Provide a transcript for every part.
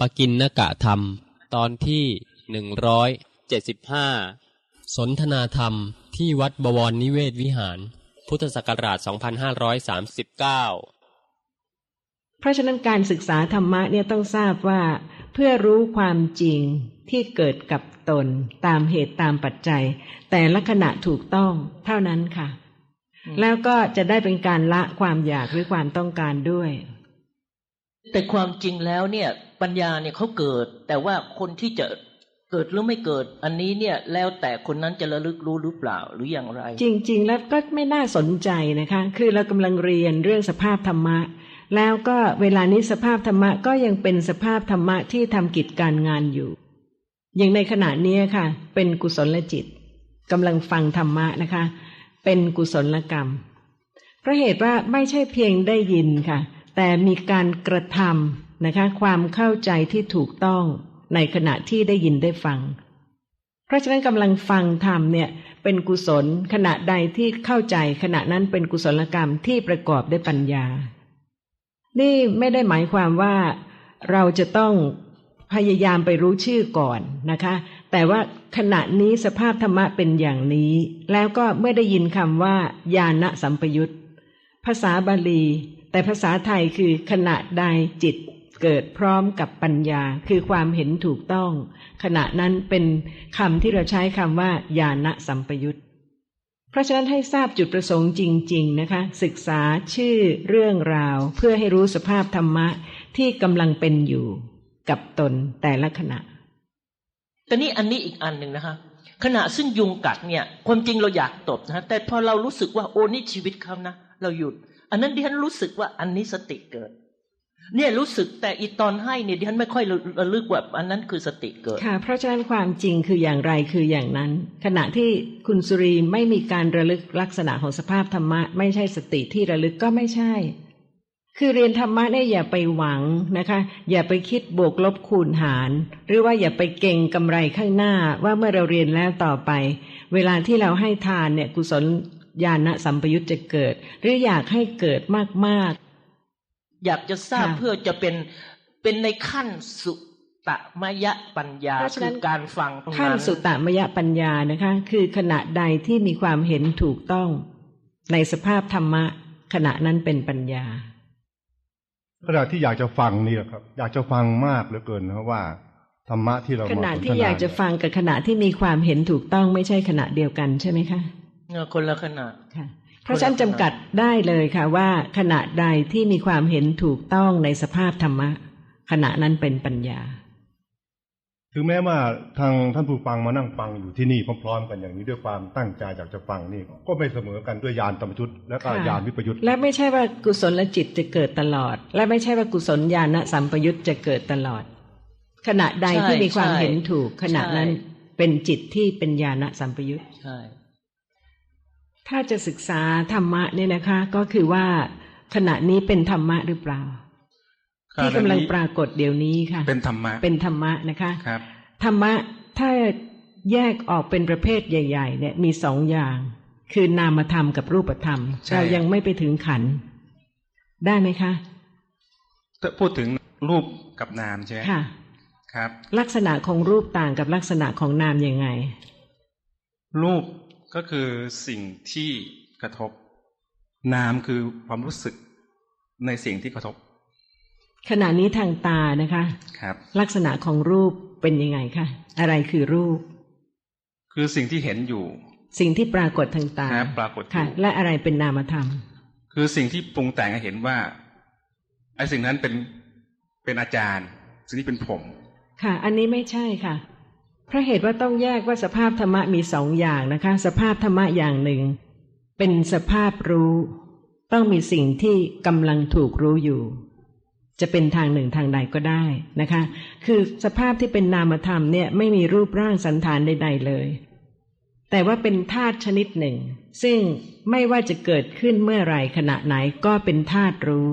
ปกินนกะธรรม ตอนที่หนึ่งร้อยเจ็ดสิบห้าสนทนาธรรมที่วัดบวรนิเวศวิหาร พุทธศักราช 2539 เพราะฉะนั้นการศึกษาธรรมะเนี่ยต้องทราบว่า เพื่อรู้ความจริงที่เกิดกับตนตามเหตุตามปัจจัย แต่ละขณะถูกต้องเท่านั้นค่ะ แล้วก็จะได้เป็นการละความอยากหรือความต้องการด้วย แต่ความจริงแล้วเนี่ย ปัญญาเนี่ยเขาเกิด แต่ว่าคนที่จะเกิดหรือไม่เกิด อันนี้เนี่ยแล้วแต่คนนั้นจะระลึกรู้หรือเปล่าหรืออย่างไร จริง ๆ แล้วก็ไม่น่าสนใจนะคะ คือเรากำลังเรียนเรื่องสภาพธรรมะ แล้วก็เวลานี้สภาพธรรมะก็ยังเป็นสภาพธรรมะที่ทำกิจการงานอยู่ อย่างในขณะนี้ค่ะ เป็นกุศลจิตกำลังฟังธรรมะนะคะ เป็นกุศลกรรมเพราะเหตุว่าไม่ใช่เพียงได้ยินค่ะ แต่มีการกระทำ นะคะ ความเข้าใจที่ถูกต้องในขณะที่ได้ยินได้ฟัง เพราะฉะนั้นกำลังฟังธรรมเนี่ยเป็นกุศลขณะใดที่เข้าใจขณะนั้นเป็นกุศลกรรมที่ประกอบด้วยปัญญา นี่ไม่ได้หมายความว่าเราจะต้องพยายามไปรู้ชื่อก่อนนะคะ แต่ว่าขณะนี้สภาพธรรมะเป็นอย่างนี้ แล้วก็เมื่อได้ยินคำว่า ญาณสัมปยุตภาษาบาลี แต่ภาษาไทยคือขณะใดจิต เกิดพร้อมกับปัญญาคือความเห็นถูกต้อง ขณะนั้นเป็นคำที่เราใช้คำว่าญาณสัมปยุตเพราะฉะนั้นให้ทราบจุดประสงค์จริง ๆ นะคะ ศึกษาชื่อเรื่องราว เพื่อให้รู้สภาพธรรมะที่กำลังเป็นอยู่กับตนแต่ละขณะแต่นี่อันนี้อีกอันหนึ่งนะคะ ขณะซึ่งยุงกัดเนี่ย ความจริงเราอยากตบนะแต่พอเรารู้สึกว่าโอ้นี่ชีวิตเขานะเราหยุด อันนั้นดิฉันรู้สึกว่าอันนี้สติเกิด เนี่ยรู้สึกแต่อีตอนให้เนี่ยดิฉันไม่ค่อยระลึกว่าอันนั้นคือสติเกิดค่ะ เพราะฉะนั้นความจริงคืออย่างไรคืออย่างนั้น ขณะที่คุณสุรีไม่มีการระลึกลักษณะของสภาพธรรมะ ไม่ใช่สติที่ระลึกก็ไม่ใช่ คือเรียนธรรมะเนี่ยอย่าไปหวังนะคะ อย่าไปคิดบวกลบคูณหาร หรือว่าอย่าไปเก่งกำไรข้างหน้าว่าเมื่อเราเรียนแล้วต่อไป เวลาที่เราให้ทานเนี่ยกุศลญาณสัมปยุตจะเกิด หรืออยากให้เกิดมาก อยากจะทราบค่ะเพื่อจะเป็นเป็นในขั้นสุตมยปัญญาเพราะฉะนั้คือนการฟังตรงๆขั้นนั้นสุตตมยปัญญานะคะ คือขณะใดที่มีความเห็นถูกต้อง ในสภาพธรรมะ ขณะนั้นเป็นปัญญาขณะที่อยากจะฟังนี่แหละครับ อยากจะฟังมากเหลือเกินนะว่าธรรมะที่เราขมาณะสนทที่นาอยากจะฟังกับขณะที่มีความเห็นถูกต้องไม่ใช่ขณะเดียวกันใช่ไหมคะเออคนละขณะค่ะ เพราะฉะนั้นจำกัดได้เลยค่ะว่าขณะใดที่มีความเห็นถูกต้องในสภาพธรรมะ ขณะนั้นเป็นปัญญา ถึงแม้ว่าทางท่านผู้ฟังมานั่งฟังอยู่ที่นี่พร้อมๆกันอย่างนี้ด้วยความตั้งใจอยากจะฟังนี่ ก็ไม่เสมอกันด้วยญาณธรรมชุดและก็ค่ะญาณวิปยุทธ์และไม่ใช่ว่ากุศลจิตจะเกิดตลอด และไม่ใช่ว่ากุศลญาณสัมปยุตจะเกิดตลอด ขณะใดใช่ที่มีความใช่เห็นถูกขณะนั้นใช่เป็นจิตที่เป็นญาณสัมปยุตใช่ ถ้าจะศึกษาธรรมะเนี่ยนะคะ ก็คือว่าขณะนี้เป็นธรรมะหรือเปล่า ที่กำลังปรากฏเดี๋ยวนี้ค่ะ เป็นธรรมะเป็นธรรมะนะคะครับธรรมะถ้าแยกออกเป็นประเภทใหญ่ ๆ เนี่ยมีสองอย่าง คือนามธรรมกับรูปธรรมใช่เรายังไม่ไปถึงขันธ์ได้ไหมคะถ้าพูดถึงรูปกับนามใช่ไหมค่ะ ครับ ลักษณะของรูปต่างกับลักษณะของนามยังไง รูป ก็คือสิ่งที่กระทบ นามคือความรู้สึกในสิ่งที่กระทบ ขณะนี้ทางตานะคะครับ ลักษณะของรูปเป็นยังไงคะอะไรคือรูป คือสิ่งที่เห็นอยู่ สิ่งที่ปรากฏทางตาครับปรากฏอค่ะยู่และอะไรเป็นนามธรรม คือสิ่งที่ปรุงแต่งให้เห็นว่าไอ้สิ่งนั้นเป็นเป็นอาจารย์ สิ่งนี้เป็นผม ค่ะ อันนี้ไม่ใช่ค่ะเพระเหตุว่าต้องแยกว่าสภาพธรรมะมีสองอย่างนะคะ สภาพธรรมะอย่างหนึ่ง เป็นสภาพรู้ ต้องมีสิ่งที่กำลังถูกรู้อยู่ จะเป็นทางหนึ่งทางใดก็ได้นะคะ คือสภาพที่เป็นนามธรรมเนี่ยไม่มีรูปร่างสันฐานใด ๆ เลย แต่ว่าเป็นธาตุชนิดหนึ่ง ซึ่งไม่ว่าจะเกิดขึ้นเมื่อไหร่ขณะไหนก็เป็นธาตุรู้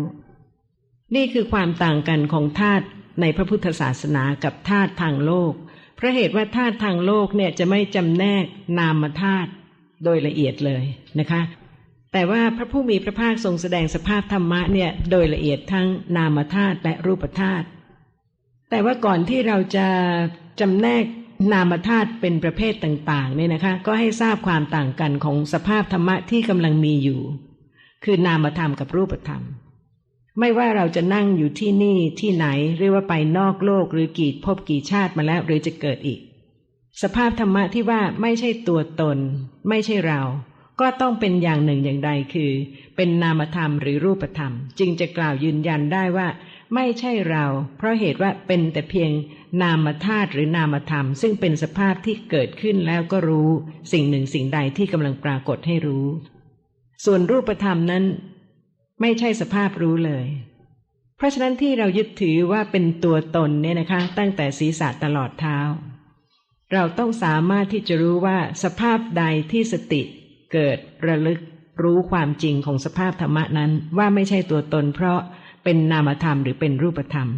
นี่คือความต่างกันของธาตุในพระพุทธศาสนากับธาตุทางโลก เพราะเหตุว่าธาตุทางโลกเนี่ยจะไม่จำแนกนามธาตุโดยละเอียดเลยนะคะ แต่ว่าพระผู้มีพระภาคทรงแสดงสภาพธรรมะเนี่ยโดยละเอียดทั้งนามธาตุและรูปธาตุแต่ว่าก่อนที่เราจะจำแนกนามธาตุเป็นประเภทต่างๆเนี่ยนะคะ ก็ให้ทราบความต่างกันของสภาพธรรมะที่กำลังมีอยู่ คือนามธรรมกับรูปธรรม ไม่ว่าเราจะนั่งอยู่ที่นี่ที่ไหนหรือว่าไปนอกโลกหรือกี่ภพกี่ชาติมาแล้วหรือจะเกิดอีก สภาพธรรมะที่ว่าไม่ใช่ตัวตน ไม่ใช่เรา ก็ต้องเป็นอย่างหนึ่งอย่างใดคือ เป็นนามธรรมหรือรูปธรรม จึงจะกล่าวยืนยันได้ว่า ไม่ใช่เรา เพราะเหตุว่าเป็นแต่เพียงนามธาตุหรือนามธรรม ซึ่งเป็นสภาพที่เกิดขึ้นแล้วก็รู้ สิ่งหนึ่งสิ่งใดที่กำลังปรากฏให้รู้ ส่วนรูปธรรมนั้น ไม่ใช่สภาพรู้เลย เพราะฉะนั้นที่เรายึดถือว่าเป็นตัวตนเนี่ยนะคะ ตั้งแต่ศีรษะตลอดเท้า เราต้องสามารถที่จะรู้ว่าสภาพใดที่สติเกิดระลึกรู้ความจริงของสภาพธรรมะนั้นว่าไม่ใช่ตัวตน เพราะเป็นนามธรรมหรือเป็นรูปธรรม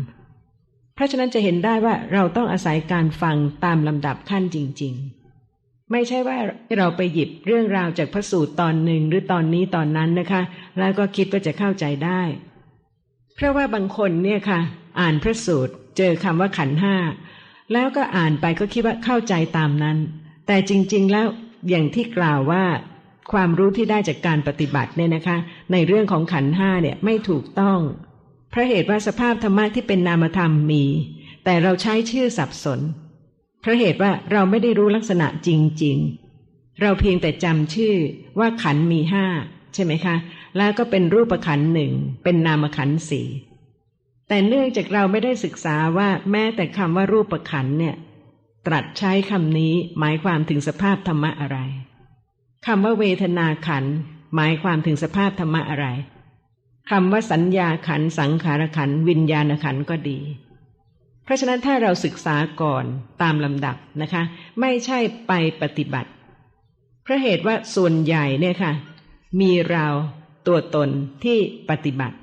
เพราะฉะนั้นจะเห็นได้ว่าเราต้องอาศัยการฟังตามลำดับขั้นจริง ๆ ไม่ใช่ว่าเราไปหยิบเรื่องราวจากพระสูตรตอนหนึ่งหรือตอนนี้ตอนนั้นนะคะ แล้วก็คิดว่าจะเข้าใจได้ เพราะว่าบางคนเนี่ยค่ะ อ่านพระสูตร เจอคำว่าขันห้าแล้วก็อ่านไปก็คิดว่าเข้าใจตามนั้น แต่จริง ๆ แล้วอย่างที่กล่าวว่า ความรู้ที่ได้จากการปฏิบัติเนี่ยนะคะ ในเรื่องของขันห้าเนี่ยไม่ถูกต้องเพราะเหตุว่าสภาพธรรมะที่เป็นนามธรรมมี แต่เราใช้ชื่อสับสน เพราะเหตุว่าเราไม่ได้รู้ลักษณะจริง ๆ เราเพียงแต่จำชื่อว่าขันมีห้าใช่ไหมคะ แล้วก็เป็นรูปขันหนึ่งเป็นนามขันสี่แต่เนื่องจากเราไม่ได้ศึกษาว่าแม้แต่คำว่ารูปขันเนี่ย ตรัสใช้คำนี้หมายความถึงสภาพธรรมะอะไรคำว่าเวทนาขันหมายความถึงสภาพธรรมะอะไรคำว่าสัญญาขันสังขารขันวิญญาณขันก็ดี เพราะฉะนั้นถ้าเราศึกษาก่อนตามลำดับนะคะ ไม่ใช่ไปปฏิบัติเพราะเหตุว่าส่วนใหญ่เนี่ยค่ะ มีเราตัวตนที่ปฏิบัติ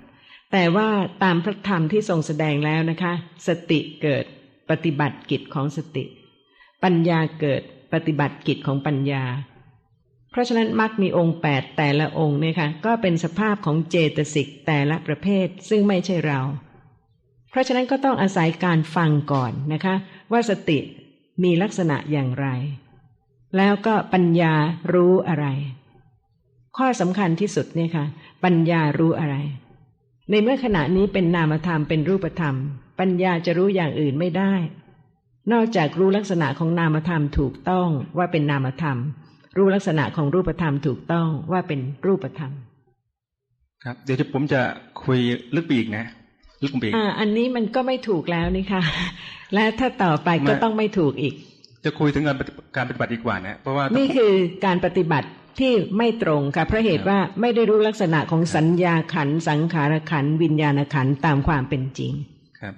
แต่ว่าตามพระธรรมที่ทรงแสดงแล้วนะคะ สติเกิดปฏิบัติกิจของสติ ปัญญาเกิดปฏิบัติกิจของปัญญา เพราะฉะนั้นมักมีองค์แปดแต่ละองค์เนี่ยค่ะก็เป็นสภาพของเจตสิกแต่ละประเภทซึ่งไม่ใช่เรา เพราะฉะนั้นก็ต้องอาศัยการฟังก่อนนะคะ ว่าสติมีลักษณะอย่างไร แล้วก็ปัญญารู้อะไร ข้อสำคัญที่สุดเนี่ยค่ะ ปัญญารู้อะไร ในเมื่อขณะนี้เป็นนามธรรมเป็นรูปธรรม ปัญญาจะรู้อย่างอื่นไม่ได้ นอกจากรู้ลักษณะของนามธรรมถูกต้องว่าเป็นนามธรรม รู้ลักษณะของรูปธรรมถูกต้องว่าเป็นรูปธรรม ครับ เดี๋ยวผมจะคุยลึกไปอีกนะ ลึกไปอีกอ่าอันนี้มันก็ไม่ถูกแล้วนี่ค่ะ และถ้าต่อไปก็ต้องไม่ถูกอีก จะคุยถึงการการปฏิบัติดีกว่านะเพราะว่านี่คือการปฏิบัติที่ไม่ตรงค่ะเพราะเหตุว่าไม่ได้รู้ลักษณะของสัญญาขันสังขารขันวิญญาณขันตามความเป็นจริงครับ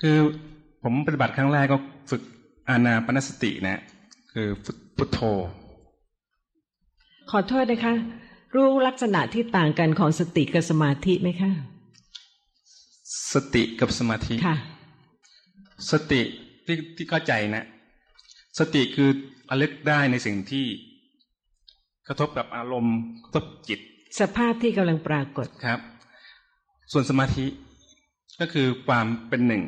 คือผมปฏิบัติครั้งแรกก็ฝึกอานาปนสตินะ คือพุทโธ ขอโทษนะคะ รู้ลักษณะที่ต่างกันของสติกับสมาธิไหมคะ สติกับสมาธิค่ะ สติที่ที่เข้าใจนะ สติคือระลึกได้ในสิ่งที่ กระทบกับอารมณ์กระทบจิต สภาพที่กำลังปรากฏครับ ส่วนสมาธิก็คือความเป็นหนึ่ง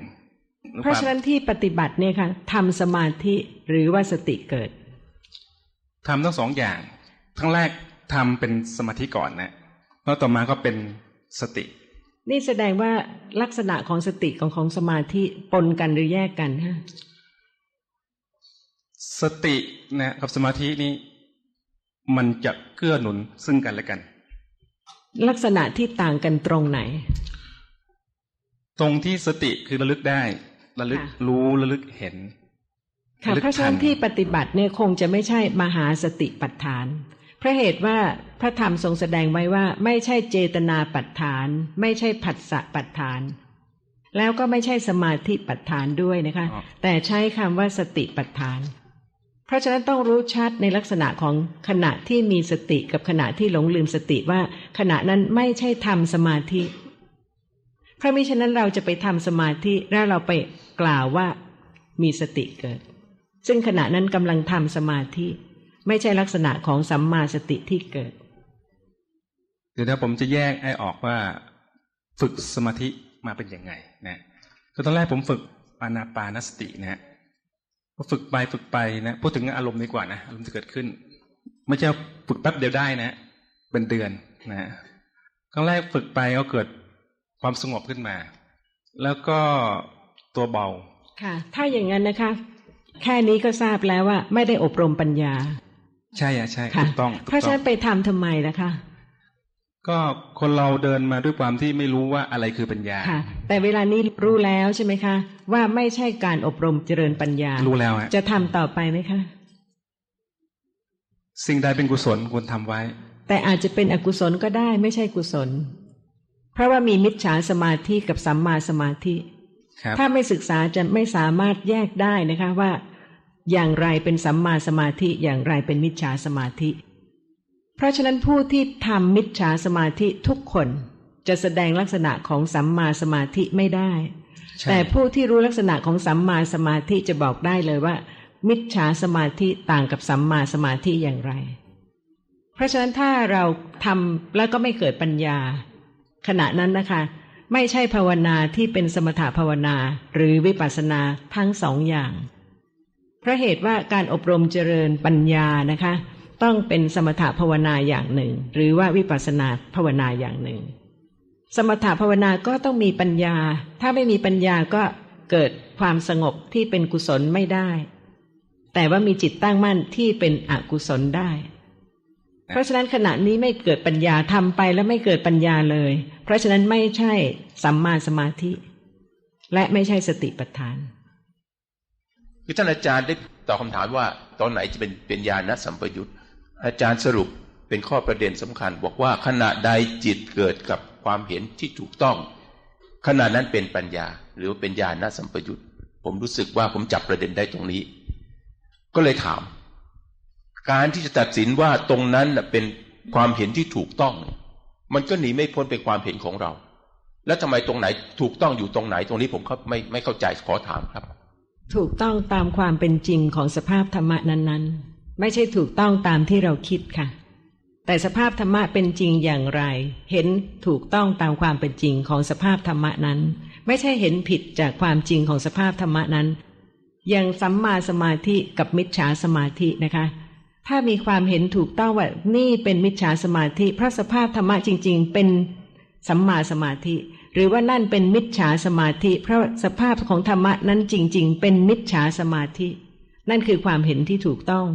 เพราะฉะนั้นที่ปฏิบัติเนี่ยค่ะทำสมาธิหรือว่าสติเกิดทำทั้งสองอย่างครั้งแรกทำเป็นสมาธิก่อนนะแล้วต่อมาก็เป็นสติ นี่แสดงว่าลักษณะของสติของของสมาธิปนกันหรือแยกกันฮะสตินะกับสมาธินี้ มันจะเกื้อหนุนซึ่งกันและกัน ลักษณะที่ต่างกันตรงไหน ตรงที่สติคือระลึกได้ ระลึกรู้ระลึกเห็นค่ะเพราะฉะนั้นที่ปฏิบัติเนี่ยคงจะไม่ใช่มหาสติปัฏฐาน พระเหตุว่าพระธรรมทรงแสดงไว้ว่าไม่ใช่เจตนาปัฏฐาน ไม่ใช่ผัสสะปัฏฐาน แล้วก็ไม่ใช่สมาธิปัฏฐานด้วยนะคะ แต่ใช้คำว่าสติปัฏฐาน เพราะฉะนั้นต้องรู้ชัดในลักษณะของขณะที่มีสติกับขณะที่หลงลืมสติว่าขณะนั้นไม่ใช่ทำสมาธิ เพราะมิฉะนั้นเราจะไปทำสมาธิแล้วเราไปกล่าวว่ามีสติเกิด ซึ่งขณะนั้นกำลังทำสมาธิ ไม่ใช่ลักษณะของสัมมาสติที่เกิด เดี๋ยวนะผมจะแยกให้ออกว่า ฝึกสมาธิมาเป็นยังไงนะคือตอนแรกผมฝึกอานาปานสตินะฮะพอฝึกไปฝึกไปนะพูดถึงอารมณ์ดีกว่านะอารมณ์จะเกิดขึ้น ไม่ใช่ฝึกแป๊บเดียวได้นะ เป็นเดือนนะฮะครั้งแรกฝึกไปก็เกิดความสงบขึ้นมา แล้วก็ตัวเบาค่ะ ถ้าอย่างนั้นนะคะ แค่นี้ก็ทราบแล้วว่า ไม่ได้อบรมปัญญา ใช่อะใช่ค่ะถูกต้องถูกเพราะฉะต้อนั้งนไปทำทำไมล่ะคะก็คนเราเดินมาด้วยความที่ไม่รู้ว่าอะไรคือปัญญาค่ะ แต่เวลานี้รู้แล้วใช่ไหมคะ ว่าไม่ใช่การอบรมเจริญปัญญา รู้แล้วฮะจะทำต่อไปไหมคะ สิ่งใดเป็นกุศลควรทำไว้ แต่อาจจะเป็นอกุศลก็ได้ไม่ใช่กุศล เพราะว่ามีมิจฉาสมาธิกับสัมมาสมาธิครับถ้าไม่ศึกษาจะไม่สามารถแยกได้นะคะว่า อย่างไรเป็นสัมมาสมาธิอย่างไรเป็นมิจฉาสมาธิ เพราะฉะนั้นผู้ที่ทำมิจฉาสมาธิทุกคนจะแสดงลักษณะของสัมมาสมาธิไม่ได้ใช่แต่ผู้ที่รู้ลักษณะของสัมมาสมาธิจะบอกได้เลยว่า มิจฉาสมาธิต่างกับสัมมาสมาธิอย่างไร เพราะฉะนั้นถ้าเราทำแล้วก็ไม่เกิดปัญญา ขณะนั้นนะคะ ไม่ใช่ภาวนาที่เป็นสมถภาวนาหรือวิปัสสนาทั้งสองอย่าง เพราะเหตุว่าการอบรมเจริญปัญญานะคะ ต้องเป็นสมถภาวนาอย่างหนึ่ง หรือว่าวิปัสสนาภาวนาอย่างหนึ่ง สมถภาวนาก็ต้องมีปัญญา ถ้าไม่มีปัญญาก็เกิดความสงบที่เป็นกุศลไม่ได้ แต่ว่ามีจิตตั้งมั่นที่เป็นอกุศลได้ เพราะฉะนั้นขณะนี้ไม่เกิดปัญญาทำไปแล้วไม่เกิดปัญญาเลย เพราะฉะนั้นไม่ใช่สัมมาสมาธิ และไม่ใช่สติปัฏฐาน คือท่านอาจารย์ได้ตอบคำถามว่า ตอนไหนจะเป็นเป็นญาณสัมปยุตอาจารย์สรุปเป็นข้อประเด็นสำคัญ บอกว่าขณะใดจิตเกิดกับความเห็นที่ถูกต้องขณะนั้นเป็นปัญญา หรือว่าเป็นญาณสัมปยุตผมรู้สึกว่าผมจับประเด็นได้ตรงนี้ ก็เลยถาม การที่จะตัดสินว่าตรงนั้นเป็นความเห็นที่ถูกต้อง มันก็หนีไม่พ้นเป็นความเห็นของเรา แล้วทำไมตรงไหนถูกต้องอยู่ตรงไหน ตรงนี้ผมไม่ไม่เข้าใจขอถามครับ ถูกต้องตามความเป็นจริงของสภาพธรรมะนั้นๆ ไม่ใช่ถูกต้องตามที่เราคิดค่ะ แต่สภาพธรรมะเป็นจริงอย่างไร เห็นถูกต้องตามความเป็นจริงของสภาพธรรมะนั้น ไม่ใช่เห็นผิดจากความจริงของสภาพธรรมะนั้น อย่างสัมมาสมาธิกับมิจฉาสมาธินะคะ ถ้ามีความเห็นถูกต้องว่านี่เป็นมิจฉาสมาธิเพราะสภาพธรรมะจริง ๆ เป็นสัมมาสมาธิ หรือว่านั่นเป็นมิจฉาสมาธิ เพราะสภาพของธรรมะนั้นจริง ๆ เป็นมิจฉาสมาธิ นั่นคือความเห็นที่ถูกต้อง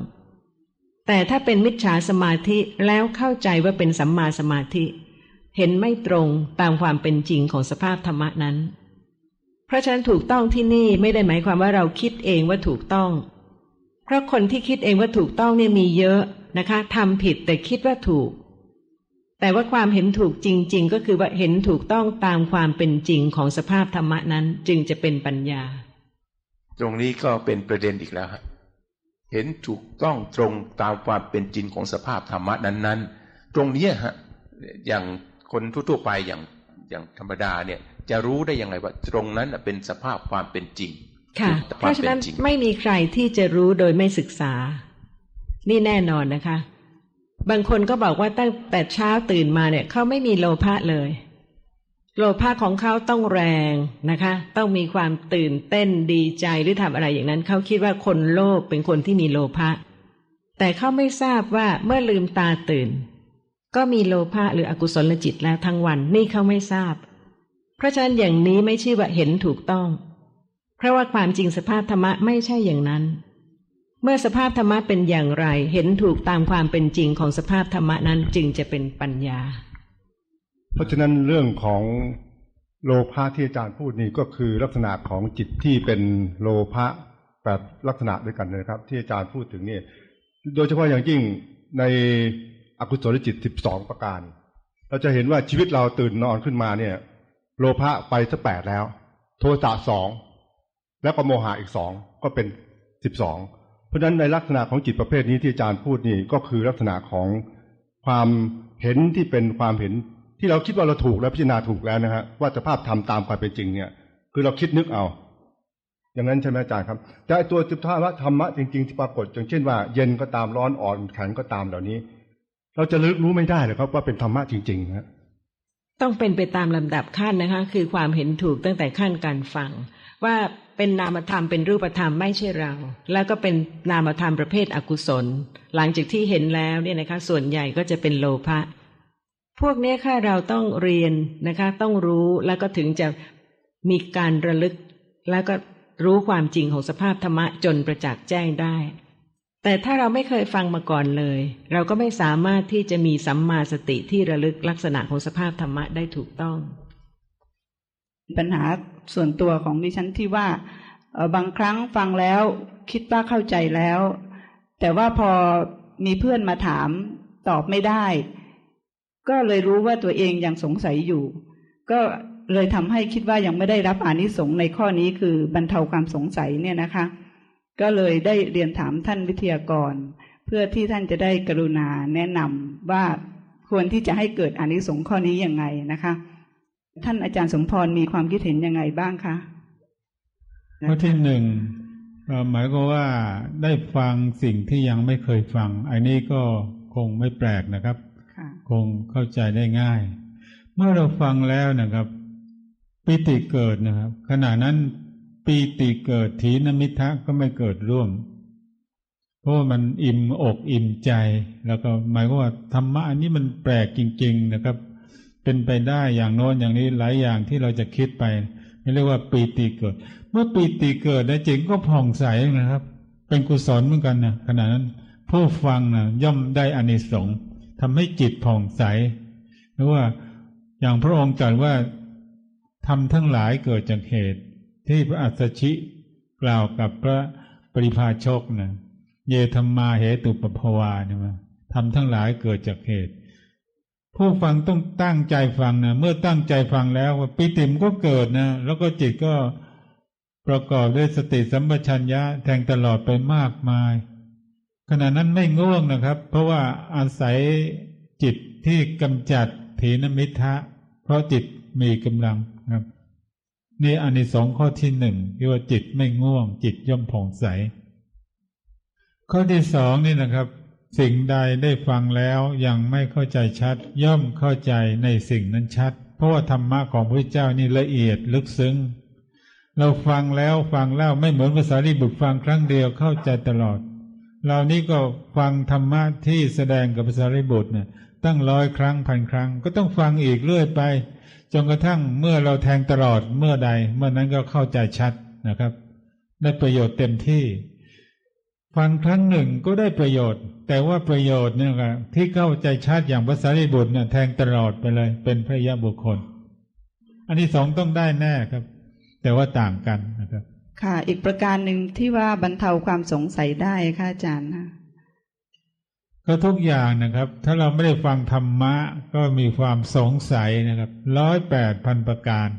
แต่ถ้าเป็นมิจฉาสมาธิแล้วเข้าใจว่าเป็นสัมมาสมาธิ เห็นไม่ตรงตามความเป็นจริงของสภาพธรรมะนั้น เพราะฉะนั้นถูกต้องที่นี่ไม่ได้หมายความว่าเราคิดเองว่าถูกต้อง เพราะคนที่คิดเองว่าถูกต้องเนี่ยมีเยอะนะคะทำผิดแต่คิดว่าถูก แต่ว่าความเห็นถูกจริง ๆ ก็คือว่าเห็นถูกต้องตามความเป็นจริงของสภาพธรรมะนั้นจึงจะเป็นปัญญา ตรงนี้ก็เป็นประเด็นอีกแล้วฮะเห็นถูกต้องตรงตามความเป็นจริงของสภาพธรรมะนั้นๆ ตรงเนี้ยฮะอย่างคนทั่วๆไปอย่างอย่างธรรมดาเนี่ย จะรู้ได้ยังไงว่า ตรงนั้นน่ะเป็นสภาพความเป็นจริง ค่ะคือเพราะฉะนั้นความป็จงไม่มีใครที่จะรู้โดยไม่ศึกษา นี่แน่นอนนะคะ บางคนก็บอกว่าตั้งแต่เช้าตื่นมาเนี่ยเขาไม่มีโลภะเลย โลภะของเขาต้องแรงนะคะ ต้องมีความตื่นเต้นดีใจหรือทำอะไรอย่างนั้นเขาคิดว่าคนโลภเป็นคนที่มีโลภะแต่เขาไม่ทราบว่าเมื่อลืมตาตื่น ก็มีโลภะหรืออกุศลจิตแล้วทั้งวันนี่เขาไม่ทราบ เพราะฉะนั้นอย่างนี้ไม่ชื่อว่าเห็นถูกต้อง เพราะว่าความจริงสภาพธรรมะไม่ใช่อย่างนั้น เมื่อสภาพธรรมะเป็นอย่างไร เห็นถูกตามความเป็นจริงของสภาพธรรมะนั้นจึงจะเป็นปัญญา เพราะฉะนั้นเรื่องของโลภะที่อาจารย์พูดนี่ก็คือลักษณะของจิตที่เป็นโลภะแปดลักษณะด้วยกันนะครับ ที่อาจารย์พูดถึงนี่โดยเฉพาะอย่างยิ่งในอกุศลจิตสิบสองประการ เราจะเห็นว่าชีวิตเราตื่นนอนขึ้นมาเนี่ย โลภะไปสักแปดแล้ว โทสะสองแล้วก็โมหะอีกสองก็เป็นสิบสอง เพราะฉะนั้นในลักษณะของจิตประเภทนี้ที่อาจารย์พูดนี่ก็คือลักษณะของความเห็นที่เป็นความเห็นที่เราคิดว่าเราถูกแล้วพิจารณาถูกแล้วนะฮะว่าสภาพธรรมตามความเป็นจริงเนี่ย คือเราคิดนึกเอา อย่างนั้นใช่ไหมอาจารย์ครับ แต่ตัวจิตธรรมะธรรมะจริงๆที่ปรากฏอย่างเช่นว่า เย็นก็ตามร้อนอ่อนแข็งก็ตามเหล่านี้ เราจะลึกรู้ไม่ได้เลยครับว่าเป็นธรรมะจริงๆนะต้องเป็นไปตามลำดับขั้นนะคะ คือความเห็นถูกตั้งแต่ขั้นการฟังว่า เป็นนามธรรมเป็นรูปธรรมไม่ใช่เรา แล้วก็เป็นนามธรรมประเภทอกุศล หลังจากที่เห็นแล้วเนี่ยนะคะส่วนใหญ่ก็จะเป็นโลภะพวกนี้ค่ะเราต้องเรียนนะคะ ต้องรู้แล้วก็ถึงจะมีการระลึก แล้วก็รู้ความจริงของสภาพธรรมะจนประจักษ์แจ้งได้ แต่ถ้าเราไม่เคยฟังมาก่อนเลย เราก็ไม่สามารถที่จะมีสัมมาสติที่ระลึกลักษณะของสภาพธรรมะได้ถูกต้อง ปัญหาส่วนตัวของดิฉันที่ว่าบางครั้งฟังแล้วคิดว่าเข้าใจแล้ว แต่ว่าพอมีเพื่อนมาถามตอบไม่ได้ ก็เลยรู้ว่าตัวเองยังสงสัยอยู่ ก็เลยทำให้คิดว่ายังไม่ได้รับอานิสงส์ในข้อนี้คือบรรเทาความสงสัยเนี่ยนะคะ ก็เลยได้เรียนถามท่านวิทยากร เพื่อที่ท่านจะได้กรุณาแนะนำว่าควรที่จะให้เกิดอานิสงส์ข้อนี้ยังไงนะคะ ท่านอาจารย์สมพรมีความคิดเห็นยังไงบ้างคะข้อที่หนึ่งเอ่อหมายก็ว่าได้ฟังสิ่งที่ยังไม่เคยฟัง อันนี้ก็คงไม่แปลกนะครับค่ะคงเข้าใจได้ง่าย เมื่อเราฟังแล้วนะครับ ปิติเกิดนะครับ ขณะนั้นปีติเกิดถีนมิทะก็ไม่เกิดร่วม เพราะว่ามันอิ่มอกอิ่มใจ แล้วก็หมายความว่าธรรมะอันนี้มันแปลกจริง ๆนะครับ เป็นไปได้อย่างโน้นอย่างนี้หลายอย่างที่เราจะคิดไปนี่เรียกว่าปีติเกิด เมื่อปีติเกิดนะจิตก็ผ่องใสนะครับ เป็นกุศลเหมือนกันนะขณะนั้น ผู้ฟังนะย่อมได้อานิสงส์ทำให้จิตผ่องใสหรือว่าอย่างพระองค์ตรัสว่าทำทั้งหลายเกิดจากเหตุ ที่พระอัสสชิกล่าวกับพระปริภาชกนะเยธรรมมาเหตุปภวาเนี่ยมาทำทั้งหลายเกิดจากเหตุ ผู้ฟังต้องตั้งใจฟังนะเมื่อตั้งใจฟังแล้วปิติมก็เกิดนะแล้วก็จิตก็ประกอบด้วยสติสัมปชัญญะแทงตลอดไปมากมาย ขณะนั้นไม่ง่วงนะครับ เพราะว่าอาศัยจิตที่กำจัดถีนมิทะ เพราะจิตมีกำลังครับ นี่อานิสงส์ข้อที่หนึ่งที่ว่าจิตไม่ง่วง จิตย่อมผ่องใส ข้อที่สองนี่นะครับ สิ่งใดได้ฟังแล้วยังไม่เข้าใจชัด ย่อมเข้าใจในสิ่งนั้นชัด เพราะว่าธรรมะของพระเจ้านี่ละเอียดลึกซึ้ง เราฟังแล้วฟังเล่าไม่เหมือนภาษาลิบุตรฟังครั้งเดียวเข้าใจตลอด เรานี่ก็ฟังธรรมะที่แสดงกับภาษาลิบุตรเนี่ยตั้งร้อยครั้งพันครั้ง ก็ต้องฟังอีกเรื่อยไปจนกระทั่งเมื่อเราแทงตลอดเมื่อใด เมื่อนั้นก็เข้าใจชัดนะครับ ได้ประโยชน์เต็มที่ ฟังครั้งหนึ่งก็ได้ประโยชน์ แต่ว่าประโยชน์เนี่ยครับที่เข้าใจชัดอย่างภาษาลิบุตรเนี่ยแทงตลอดไปเลย เป็นพระยะบุคคล อันที่สองต้องได้แน่ครับ แต่ว่าต่างกันนะครับ ค่ะ อีกประการหนึ่งที่ว่าบรรเทาความสงสัยได้ค่ะอาจารย์นะก็ทุกอย่างนะครับ ถ้าเราไม่ได้ฟังธรรมะก็มีความสงสัยนะครับร้อยแปดพันประการ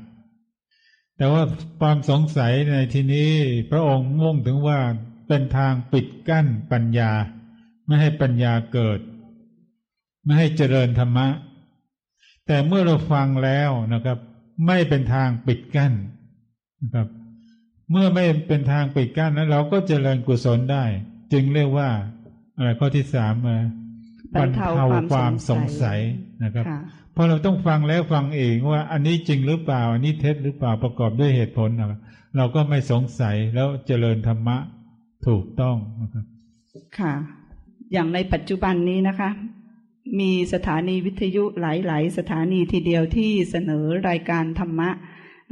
แต่ว่าความสงสัยในที่นี้พระองค์มุ่งถึงว่า เป็นทางปิดกั้นปัญญา ไม่ให้ปัญญาเกิด ไม่ให้เจริญธรรมะ แต่เมื่อเราฟังแล้วนะครับ ไม่เป็นทางปิดกั้นนะครับ เมื่อไม่เป็นทางปิดกั้นนั้นเราก็เจริญกุศลได้ จึงเรียกว่าอะไรข้อที่สามมาบรรเทาความสงสัยนะครับค่ะเพราะเราต้องฟังแล้วฟังเองว่าอันนี้จริงหรือเปล่า อันนี้เท็จหรือเปล่าประกอบด้วยเหตุผลนะครับเราก็ไม่สงสัยแล้วเจริญธรรมะ ถูกต้องนะครับ ค่ะ อย่างในปัจจุบันนี้นะคะ มีสถานีวิทยุหลายๆ สถานีทีเดียวที่เสนอรายการธรรมะ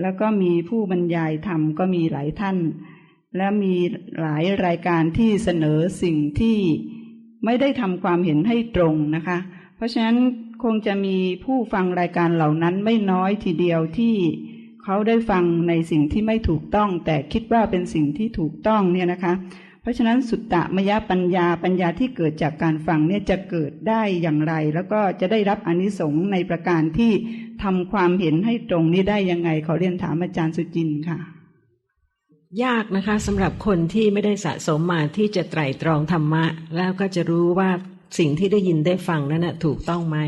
แล้วก็มีผู้บรรยายธรรมก็มีหลายท่าน และมีหลายรายการที่เสนอสิ่งที่ไม่ได้ทำความเห็นให้ตรงนะคะ เพราะฉะนั้นคงจะมีผู้ฟังรายการเหล่านั้นไม่น้อยทีเดียวที่ เขาได้ฟังในสิ่งที่ไม่ถูกต้อง แต่คิดว่าเป็นสิ่งที่ถูกต้องเนี่ยนะคะ เพราะฉะนั้นสุตตะมยปัญญาปัญญาที่เกิดจากการฟังเนี่ยจะเกิดได้อย่างไร แล้วก็จะได้รับอนิสงส์ในประการที่ทำความเห็นให้ตรงนี้ได้ยังไงขอเรียนถามอาจารย์สุจินค่ะยากนะคะสำหรับคนที่ไม่ได้สะสมมาที่จะไตร่ตรองธรรมะ แล้วก็จะรู้ว่าสิ่งที่ได้ยินได้ฟังนั้นนะถูกต้องไหม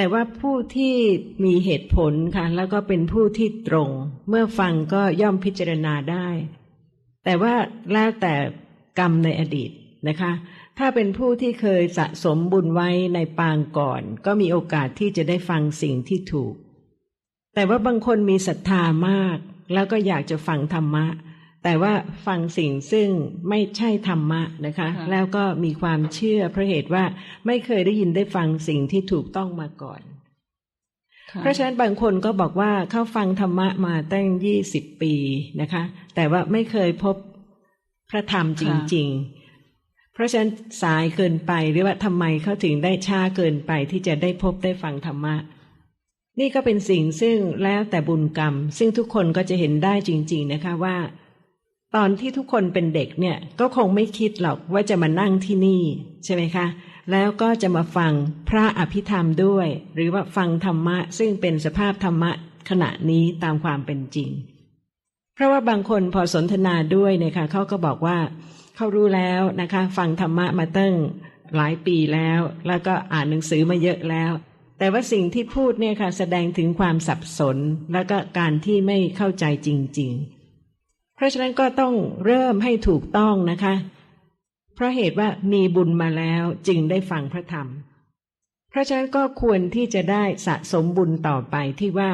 แต่ว่าผู้ที่มีเหตุผลค่ะ แล้วก็เป็นผู้ที่ตรง เมื่อฟังก็ย่อมพิจารณาได้ แต่ว่าแล้วแต่กรรมในอดีตนะคะ ถ้าเป็นผู้ที่เคยสะสมบุญไว้ในปางก่อน ก็มีโอกาสที่จะได้ฟังสิ่งที่ถูก แต่ว่าบางคนมีศรัทธามาก แล้วก็อยากจะฟังธรรมะ แต่ว่าฟังสิ่งซึ่งไม่ใช่ธรรมะนะคะค่ะแล้วก็มีความเชื่อเพราะเหตุว่าไม่เคยได้ยินได้ฟังสิ่งที่ถูกต้องมาก่อนค่ะเพราะฉะนั้นบางคนก็บอกว่าเขาฟังธรรมะมาตั้งยี่สิบปีนะคะ แต่ว่าไม่เคยพบพระธรรมจริง ๆ เพราะฉะนั้นสายเกินไปหรือว่าทำไมเขาถึงได้ช้าเกินไปที่จะได้พบได้ฟังธรรมะนี่ก็เป็นสิ่งซึ่งแล้วแต่บุญกรรม ซึ่งทุกคนก็จะเห็นได้จริง ๆ นะคะว่า ตอนที่ทุกคนเป็นเด็กเนี่ยก็คงไม่คิดหรอกว่าจะมานั่งที่นี่ ใช่ไหมคะ แล้วก็จะมาฟังพระอภิธรรมด้วย หรือว่าฟังธรรมะ ซึ่งเป็นสภาพธรรมะขณะนี้ตามความเป็นจริง เพราะว่าบางคนพอสนทนาด้วยเนี่ยค่ะเขาก็บอกว่าเขารู้แล้วนะคะ ฟังธรรมะมาตั้งหลายปีแล้ว แล้วก็อ่านหนังสือมาเยอะแล้ว แต่ว่าสิ่งที่พูดเนี่ยค่ะแสดงถึงความสับสน แล้วก็การที่ไม่เข้าใจจริง ๆ เพราะฉะนั้นก็ต้องเริ่มให้ถูกต้องนะคะ เพราะเหตุว่ามีบุญมาแล้วจึงได้ฟังพระธรรม เพราะฉะนั้นก็ควรที่จะได้สะสมบุญต่อไปที่ว่า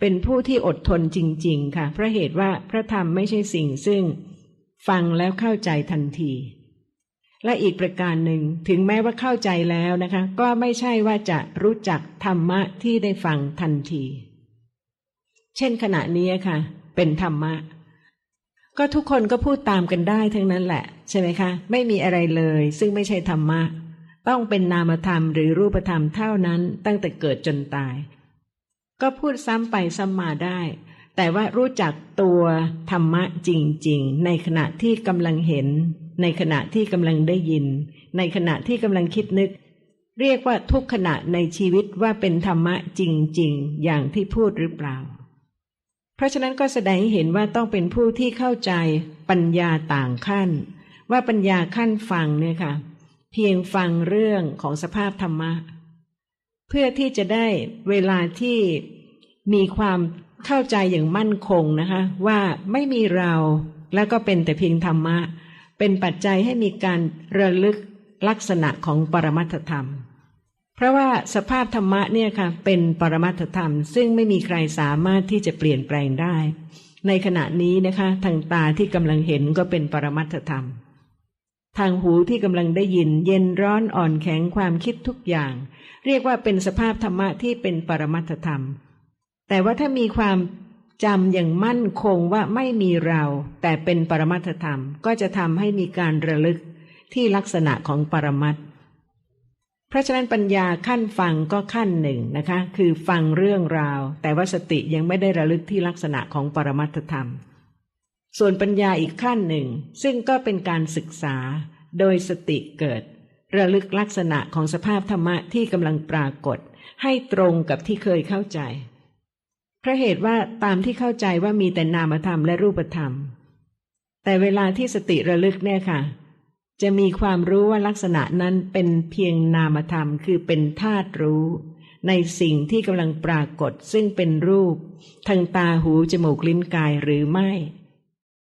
เป็นผู้ที่อดทนจริง ๆ ค่ะ เพราะเหตุว่าพระธรรมไม่ใช่สิ่งซึ่งฟังแล้วเข้าใจทันที และอีกประการหนึ่งถึงแม้ว่าเข้าใจแล้วนะคะ ก็ไม่ใช่ว่าจะรู้จักธรรมะที่ได้ฟังทันที เช่นขณะนี้ค่ะ เป็นธรรมะ ก็ทุกคนก็พูดตามกันได้ทั้งนั้นแหละ ใช่ไหมคะ ไม่มีอะไรเลย ซึ่งไม่ใช่ธรรมะ ต้องเป็นนามธรรมหรือรูปธรรมเท่านั้นตั้งแต่เกิดจนตาย ก็พูดซ้ำไปซ้ำมาได้ แต่ว่ารู้จักตัวธรรมะจริง ๆ ในขณะที่กำลังเห็น ในขณะที่กำลังได้ยิน ในขณะที่กำลังคิดนึก เรียกว่าทุกขณะในชีวิตว่าเป็นธรรมะจริง ๆ อย่างที่พูดหรือเปล่า เพราะฉะนั้นก็แสดงให้เห็นว่าต้องเป็นผู้ที่เข้าใจปัญญาต่างขั้น ว่าปัญญาขั้นฟังเนี่ยค่ะ เพียงฟังเรื่องของสภาพธรรมะ เพื่อที่จะได้เวลาที่มีความเข้าใจอย่างมั่นคงนะคะ ว่าไม่มีเราแล้วก็เป็นแต่เพียงธรรมะ เป็นปัจจัยให้มีการระลึกลักษณะของปรมัตธรรม เพราะว่าสภาพธรรมะเนี่ยค่ะเป็นปรมัตถธรรม ซึ่งไม่มีใครสามารถที่จะเปลี่ยนแปลงได้ ในขณะนี้นะคะทางตาที่กำลังเห็นก็เป็นปรมัตถธรรม ทางหูที่กำลังได้ยินเย็นร้อนอ่อนแข็งความคิดทุกอย่าง เรียกว่าเป็นสภาพธรรมะที่เป็นปรมัตถธรรม แต่ว่าถ้ามีความจำอย่างมั่นคงว่าไม่มีเรา แต่เป็นปรมัตถธรรมก็จะทำให้มีการระลึกที่ลักษณะของปรมัตถ เพราะฉะนั้นปัญญาขั้นฟังก็ขั้นหนึ่งนะคะ คือฟังเรื่องราว แต่ว่าสติยังไม่ได้ระลึกที่ลักษณะของปรมัตถธรรม ส่วนปัญญาอีกขั้นหนึ่ง ซึ่งก็เป็นการศึกษา โดยสติเกิด ระลึกลักษณะของสภาพธรรมะที่กำลังปรากฏ ให้ตรงกับที่เคยเข้าใจเพราะเหตุว่าตามที่เข้าใจว่ามีแต่นามธรรมและรูปธรรม แต่เวลาที่สติระลึกเนี่ยค่ะ จะมีความรู้ว่าลักษณะนั้นเป็นเพียงนามธรรมคือเป็นธาตุรู้ ในสิ่งที่กำลังปรากฏซึ่งเป็นรูป ทางตาหูจมูกลิ้นกายหรือไม่